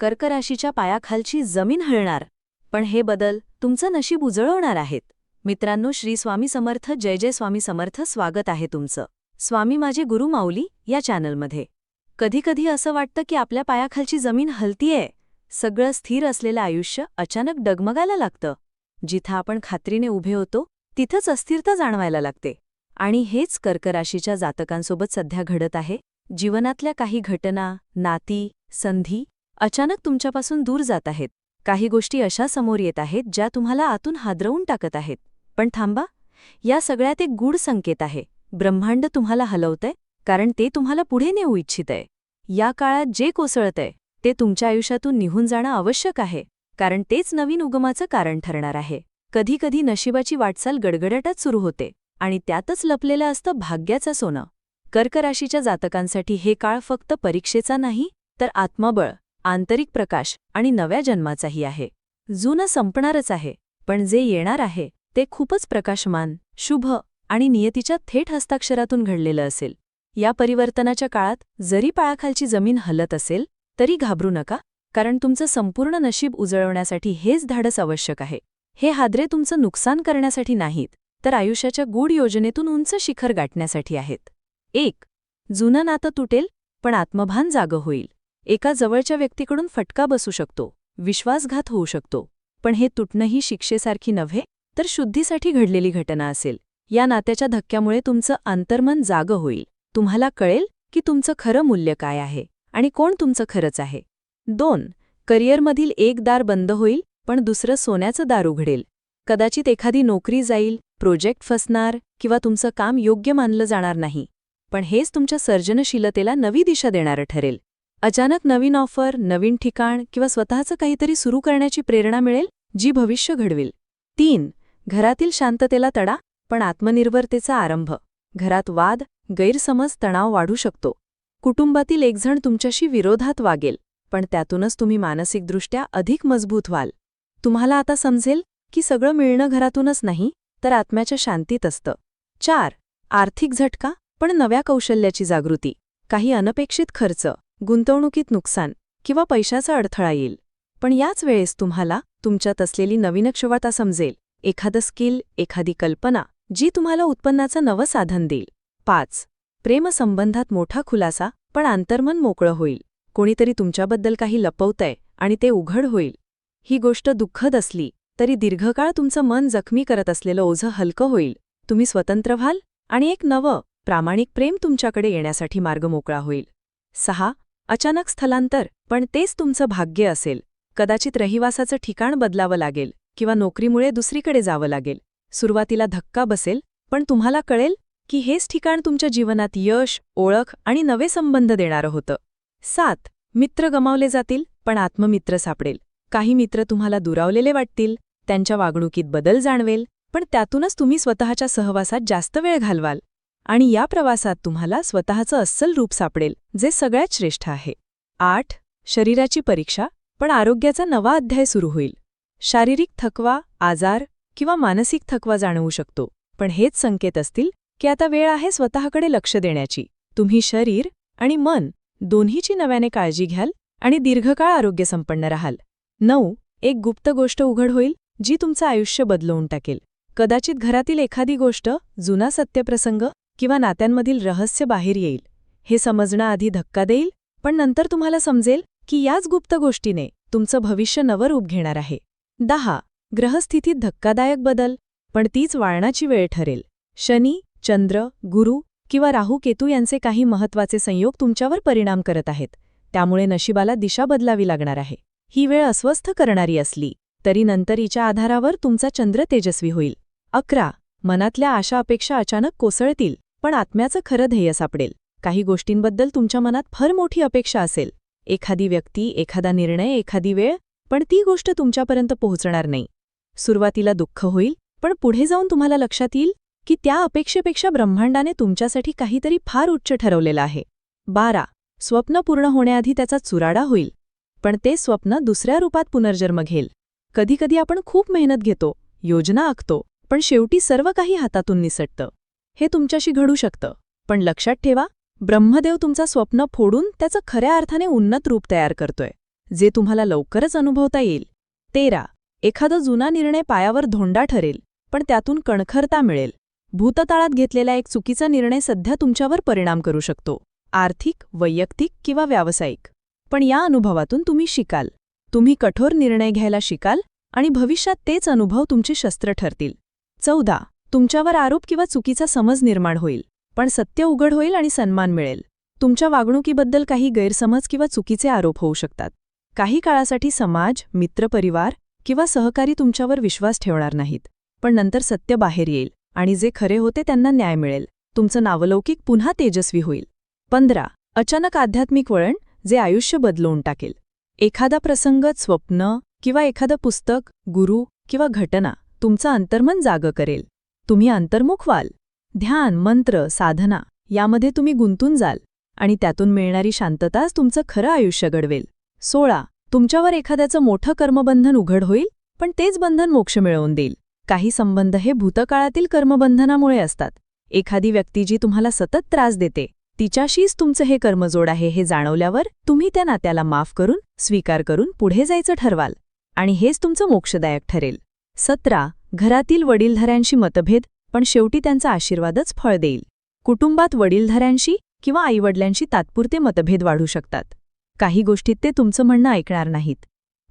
कर्कराशीच्या पायाखालची जमीन हळणार. पण हे बदल तुमचं नशीब उजळवणार आहेत. मित्रांनो श्री स्वामी समर्थ जय जय स्वामी समर्थ स्वागत आहे तुमचं. स्वामी माझे गुरु माऊली या चॅनलमध्ये. कधीकधी असं वाटतं की आपल्या पायाखालची जमीन हलतीये. सगळं स्थिर असलेलं आयुष्य अचानक डगमगायला लागतं. जिथं आपण खात्रीने उभे होतो तिथंच अस्थिरता जाणवायला लागते. आणि हेच कर्कराशीच्या जातकांसोबत सध्या घडत आहे. जीवनातल्या काही घटना नाती संधी अचानक तुमच्यापासून दूर जात आहेत. काही गोष्टी अशा समोर येत आहेत ज्या तुम्हाला आतून हादरवून टाकत आहेत. पण थांबा या सगळ्यात एक गूढ संकेत आहे. ब्रह्मांड तुम्हाला हलवतंय कारण ते तुम्हाला पुढे नेऊ इच्छितंय. या काळात जे कोसळतंय ते तुमच्या आयुष्यातून निघून जाणं आवश्यक आहे कारण तेच नवीन उगमाचं कारण ठरणार आहे. कधीकधी नशिबाची वाटचाल गडगडाटात सुरू होते आणि त्यातच लपलेलं असतं भाग्याचं सोनं. कर्क राशीच्या जातकांसाठी हे काळ फक्त परीक्षेचा नाही तर आत्मबळ. आंतरिक प्रकाश आणि नव्या जन्माचाही आहे. जुनं संपणारच आहे पण जे येणार आहे ते खूपच प्रकाशमान शुभ आणि नियतीच्या थेट हस्ताक्षरातून घडलेलं असेल. या परिवर्तनाच्या काळात जरी पाळाखालची जमीन हलत असेल तरी घाबरू नका कारण तुमचं संपूर्ण नशीब उजळवण्यासाठी हेच धाडस आवश्यक आहे. हे हादरे तुमचं नुकसान करण्यासाठी नाहीत तर आयुष्याच्या गूढ योजनेतून उंच शिखर गाठण्यासाठी आहेत. एक जुनं नातं तुटेल पण आत्मभान जागं होईल. एका जवळच्या व्यक्तीकडून फटका बसू शकतो विश्वासघात होऊ शकतो. पण हे तुटणंही शिक्षेसारखी नव्हे तर शुद्धीसाठी घडलेली घटना असेल. या नात्याच्या धक्क्यामुळे तुमचं अंतर्मन जागं होईल. तुम्हाला कळेल की तुमचं खरं मूल्य काय आहे आणि कोण तुमचं खरंच आहे. दोन करिअरमधील एक दार बंद होईल पण दुसरं सोन्याचं दार उघडेल. कदाचित एखादी नोकरी जाईल प्रोजेक्ट फसणार किंवा तुमचं काम योग्य मानलं जाणार नाही. पण हेच तुमच्या सर्जनशीलतेला नवी दिशा देणारं ठरेल. अचानक नवीन ऑफर नवीन ठिकाण किंवा स्वतःचं काहीतरी सुरू करण्याची प्रेरणा मिळेल जी भविष्य घडविल. तीन घरातील शांततेला तडा पण आत्मनिर्भरतेचा आरंभ. घरात वाद गैरसमज तणाव वाढू शकतो. कुटुंबातील एकजण तुमच्याशी विरोधात वागेल पण त्यातूनच तुम्ही मानसिकदृष्ट्या अधिक मजबूत व्हाल. तुम्हाला आता समजेल की सगळं मिळणं घरातूनच नाही तर आत्म्याच्या शांतीत असतं. चार आर्थिक झटका पण नव्या कौशल्याची जागृती. काही अनपेक्षित खर्च. गुंतवणुकीत नुकसान किंवा पैशाचा अडथळा येईल. पण याच वेळेस तुम्हाला तुमच्यात असलेली नवीन क्षमता समजेल. एखादं स्किल एखादी कल्पना जी तुम्हाला उत्पन्नाचं नवं साधन देईल. पाच. प्रेमसंबंधात मोठा खुलासा पण अंतर्मन मोकळं होईल. कोणीतरी तुमच्याबद्दल काही लपवतंय आणि ते उघड होईल. ही गोष्ट दुःखद असली तरी दीर्घकाळ तुमचं मन जखमी करत असलेलं ओझं हलकं होईल. तुम्ही स्वतंत्र व्हाल आणि एक नवं प्रामाणिक प्रेम तुमच्याकडे येण्यासाठी मार्ग मोकळा होईल. सहा. अचानक स्थलांतर पण तेच तुमचं भाग्य असेल. कदाचित रहिवासाचं ठिकाण बदलावं लागेल किंवा नोकरीमुळे दुसरीकडे जावं लागेल. सुरुवातीला धक्का बसेल पण तुम्हाला कळेल की हेच ठिकाण तुमच्या जीवनात यश ओळख आणि नवे संबंध देणारं होतं. सात मित्र गमावले जातील पण आत्ममित्र सापडेल. काही मित्र तुम्हाला दुरावलेले वाटतील त्यांच्या वागणुकीत बदल जाणवेल पण त्यातूनच तुम्ही स्वतःच्या सहवासात जास्त वेळ घालवाल. आणि या प्रवासात तुम्हाला स्वतःचं अस्सल रूप सापडेल जे सगळ्यात श्रेष्ठ आहे. आठ. शरीराची परीक्षा पण आरोग्याचा नवा अध्याय सुरू होईल. शारीरिक थकवा आजार किंवा मानसिक थकवा जाणवू शकतो पण हेच संकेत असतील की आता वेळ आहे स्वतःकडे लक्ष देण्याची. तुम्ही शरीर आणि मन दोन्हीची नव्याने काळजी घ्याल आणि दीर्घकाळ आरोग्य संपन्न राहाल. नऊ. एक गुप्त गोष्ट उघड होईल जी तुमचं आयुष्य बदलवून टाकेल. कदाचित घरातील एखादी गोष्ट जुना सत्यप्रसंग किंवा नात्यांमधील रहस्य बाहेर येईल. हे समजणं आधी धक्का देईल पण नंतर तुम्हाला समजेल की याच गुप्त गोष्टीने तुमचं भविष्य नवर रूप घेणार आहे. दहा. ग्रहस्थितीत धक्कादायक बदल पण तीच वाळणाची वेळ ठरेल. शनी चंद्र गुरु किंवा राहू केतू यांचे काही महत्त्वाचे संयोग तुमच्यावर परिणाम करत आहेत. त्यामुळे नशिबाला दिशा बदलावी लागणार आहे. ही वेळ अस्वस्थ करणारी असली तरी नंतरीच्या आधारावर तुमचा चंद्र तेजस्वी होईल. अकरा. मनातल्या आशा अपेक्षा अचानक कोसळतील पण आत्म्याचं खरं ध्येय सापडेल. काही गोष्टींबद्दल तुमच्या मनात फार मोठी अपेक्षा असेल. एखादी व्यक्ती एखादा निर्णय एखादी वेळ पण ती गोष्ट तुमच्यापर्यंत पोहोचणार नाही. सुरुवातीला दुःख होईल पण पुढे जाऊन तुम्हाला लक्षात येईल की त्या अपेक्षेपेक्षा ब्रह्मांडाने तुमच्यासाठी काहीतरी फार उच्च ठरवलेलं आहे. बारा. स्वप्न पूर्ण होण्याआधी त्याचा चुराडा होईल. पण ते स्वप्न दुसऱ्या रूपात पुनर्जन्म घेईल. कधीकधी आपण खूप मेहनत घेतो योजना आखतो पण शेवटी सर्व काही हातातून निसटतं. हे तुमच्याशी घडू शकतं. पण लक्षात ठेवा ब्रह्मदेव तुमचा स्वप्न फोडून त्याचं खऱ्या अर्थाने उन्नत रूप तयार करतोय. जे तुम्हाला लवकरच अनुभवता येईल. तेरा. एखादा जुना निर्णय पायावर धोंडा ठरेल पण त्यातून कणखरता मिळेल. भूतताळात घेतलेला एक चुकीचा निर्णय सध्या तुमच्यावर परिणाम करू शकतो. आर्थिक वैयक्तिक किंवा व्यावसायिक. पण या अनुभवातून तुम्ही शिकाल. तुम्ही कठोर निर्णय घ्यायला शिकाल आणि भविष्यात तेच अनुभव तुमचे शस्त्र ठरतील. चौदा. तुमच्यावर आरोप किंवा चुकीचा समज निर्माण होईल पण सत्य उघड होईल आणि सन्मान मिळेल. तुमच्या वागणुकीबद्दल काही गैरसमज किंवा चुकीचे आरोप होऊ शकतात. काही काळासाठी समाज मित्रपरिवार किंवा सहकारी तुमच्यावर विश्वास ठेवणार नाहीत पण नंतर सत्य बाहेर येईल आणि जे खरे होते त्यांना न्याय मिळेल. तुमचं नावलौकिक पुन्हा तेजस्वी होईल. पंधरा. अचानक आध्यात्मिक वळण जे आयुष्य बदलवून टाकेल. एखादा प्रसंग स्वप्न किंवा एखादं पुस्तक गुरु किंवा घटना तुमचं अंतर्मन जागं करेल. तुम्ही अंतर्मुख व्हाल. ध्यान मंत्र साधना यामध्ये तुम्ही गुंतून जाल आणि त्यातून मिळणारी शांतताच तुमचं खरं आयुष्य घडवेल. सोळा. तुमच्यावर एखाद्याचं मोठं कर्मबंधन उघड होईल पण तेच बंधन मोक्ष मिळवून देईल. काही संबंध हे भूतकाळातील कर्मबंधनामुळे असतात. एखादी व्यक्ती जी तुम्हाला सतत त्रास देते तिच्याशीच तुमचं हे कर्मजोड आहे हे जाणवल्यावर तुम्ही त्या नात्याला माफ करून स्वीकार करून पुढे जायचं ठरवाल आणि हेच तुमचं मोक्षदायक ठरेल. सतरा. घरातील वडीलधाऱ्यांशी मतभेद पण शेवटी त्यांचा आशीर्वादच फळ देईल. कुटुंबात वडीलधाऱ्यांशी किंवा आईवडिलांशी तात्पुरते मतभेद वाढू शकतात. काही गोष्टीत ते तुमचं म्हणणं ऐकणार नाहीत.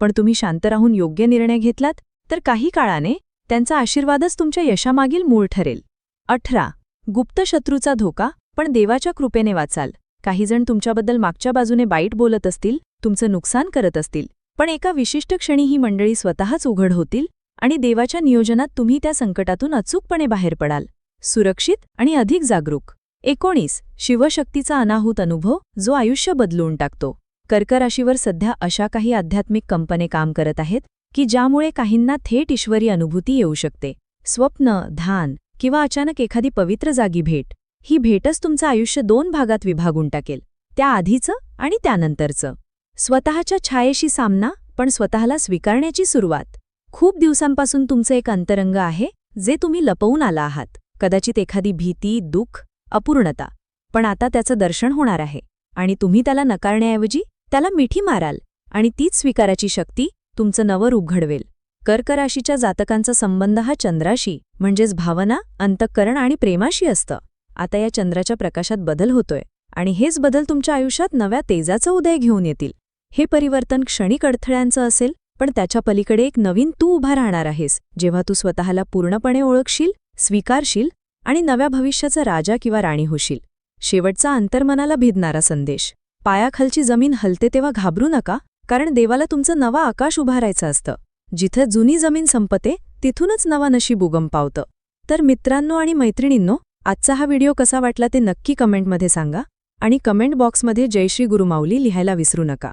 पण तुम्ही शांत राहून योग्य निर्णय घेतलात तर काही काळाने त्यांचा आशीर्वादच तुमच्या यशामागील मूळ ठरेल. अठरा. गुप्त शत्रूचा धोका पण देवाच्या कृपेने वाचाल. काहीजण तुमच्याबद्दल मागच्या बाजूने बाईट बोलत असतील तुमचं नुकसान करत असतील पण एका विशिष्ट क्षणी ही मंडळी स्वतःच उघड होतील आणि देवाच्या नियोजनात तुम्ही त्या संकटातून अचूकपणे बाहेर पडाल. सुरक्षित आणि अधिक जागरूक. एकोणीस. शिवशक्तीचा अनाहूत अनुभव जो आयुष्य बदलून टाकतो. कर्कराशीवर सध्या अशा काही आध्यात्मिक कंपने काम करत आहेत की ज्यामुळे काहींना थेट ईश्वरी अनुभूती येऊ शकते. स्वप्न ध्यान किंवा अचानक एखादी पवित्र जागी भेट. ही भेटच तुमचं आयुष्य दोन भागात विभागून टाकेल त्या आधीचं आणि त्यानंतरचं. स्वतःच्या छायेशी सामना पण स्वतःला स्वीकारण्याची सुरुवात. खूप दिवसांपासून तुमचं एक अंतरंग आहे जे तुम्ही लपवून आला आहात. कदाचित एखादी भीती दुःख अपूर्णता. पण आता त्याचं दर्शन होणार आहे. आणि तुम्ही त्याला नकारण्याऐवजी त्याला मिठी माराल. आणि तीच स्वीकाराची शक्ती तुमचं नवं उघडवेल कर्कराशीच्या जातकांचा संबंध हा चंद्राशी म्हणजेच भावना अंतःकरण आणि प्रेमाशी असतं. आता या चंद्राच्या प्रकाशात बदल होतोय. आणि हेच बदल तुमच्या आयुष्यात नव्या तेजाचा उदय घेऊन येतील. हे परिवर्तन क्षणिक अडथळ्यांचं असेल पण त्याच्या पलीकडे एक नवीन तू उभा राहणार आहेस. जेव्हा तू स्वतःला पूर्णपणे ओळखशील स्वीकारशील आणि नव्या भविष्याचा राजा किंवा राणी होशील. शेवटचा अंतर्मनाला भिदणारा संदेश. पायाखालची जमीन हलते तेव्हा घाबरू नका कारण देवाला तुमचं नवा आकाश उभारायचं असतं. जिथं जुनी जमीन संपते तिथूनच नवा नशीब उगम पावतं. तर मित्रांनो आणि मैत्रिणींनो आजचा हा व्हिडिओ कसा वाटला ते नक्की कमेंटमध्ये सांगा आणि कमेंट बॉक्समध्ये जयश्री गुरुमाऊली लिहायला विसरू नका.